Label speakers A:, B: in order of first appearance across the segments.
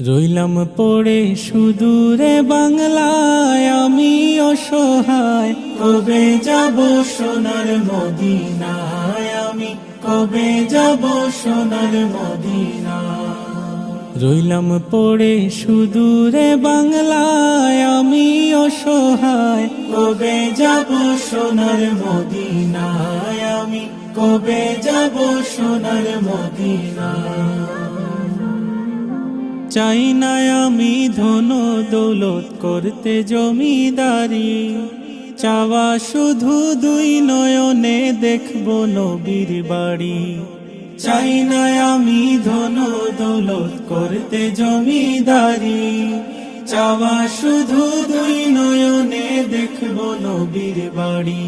A: রইলাম পড়ে সুদূরে বাংলায়, আমি অসহায়। কবে যাব সোনার মদিনায়? আমি কবে যাব সোনার মদিনায়? রইলাম পড়ে সুদূরে বাংলায়, আমি অসহায়। কবে যাব সোনার মদিনায়? আমি কবে যাব সোনার মদিনায়? চাই না আমি ধন দৌলত করতে জমিদারি। চাওয়া শুধু দুই নয়নে দেখব নবীর বাড়ি। চাই না আমি ধন দৌলত করতে জমিদারি। চাওয়া শুধু দুই নয়নে দেখব নবীর বাড়ি।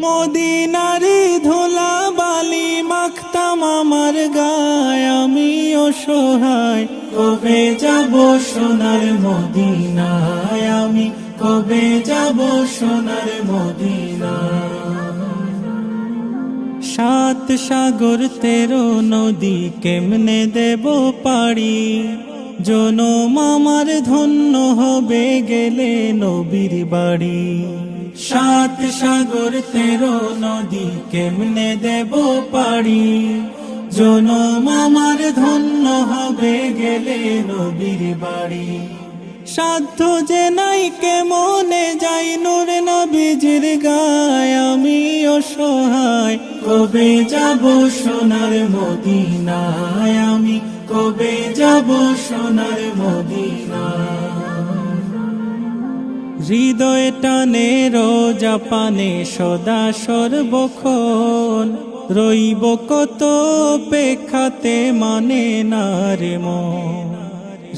A: মদিনারি ধোলা বালি অসহায়, কবে যাব সোনার মদিনায়? আমি কবে যাব সোনার মদিনায়? সাত সাগর তেরো নদী কেমনে দেব পাড়ি? জনম আমার ধন্য হবে গেলে নবীর বাড়ি। সাত সাগর তেরো নদী কেমনে দেব পাড়ি? জনম আমার ধন্য হবে গেলে নবীর বাড়ি। সাধ্য যে নাই কেমনে যাই নূর নবীজির গায়, আমি অসহায়। কবে যাব সোনার মদিনায়? আমি কবে যাব সোনার মদিনায়? হৃদয় টানে রোজা পানে সদা সর্বক্ষণ। রইব কত পেখাতে মানে না রে মন।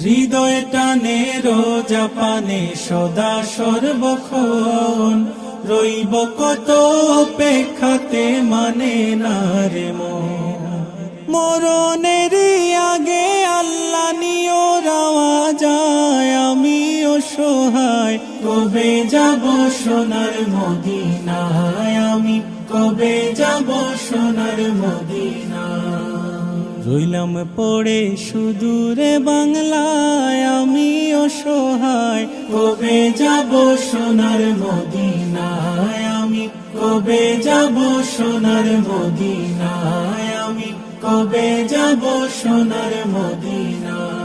A: হৃদয় টানে রোজা পানে সদা সর্বক্ষণ। রইব কত পেখাতে মানে না রে মন। মরণের আগে আল্লাহ নিও রাওয়া যায় আমি অসহায় কবে যাব সোনার মদিনায় আমি? কবে যাব সোনার মদিনায় রইলাম পড়ে সুদূরে বাংলায়, আমি অসহায়। কবে যাব সোনার মদিনায়? আমি কবে যাব সোনার মদিনায়? আমি কবে যাব সোনার মদিনায়?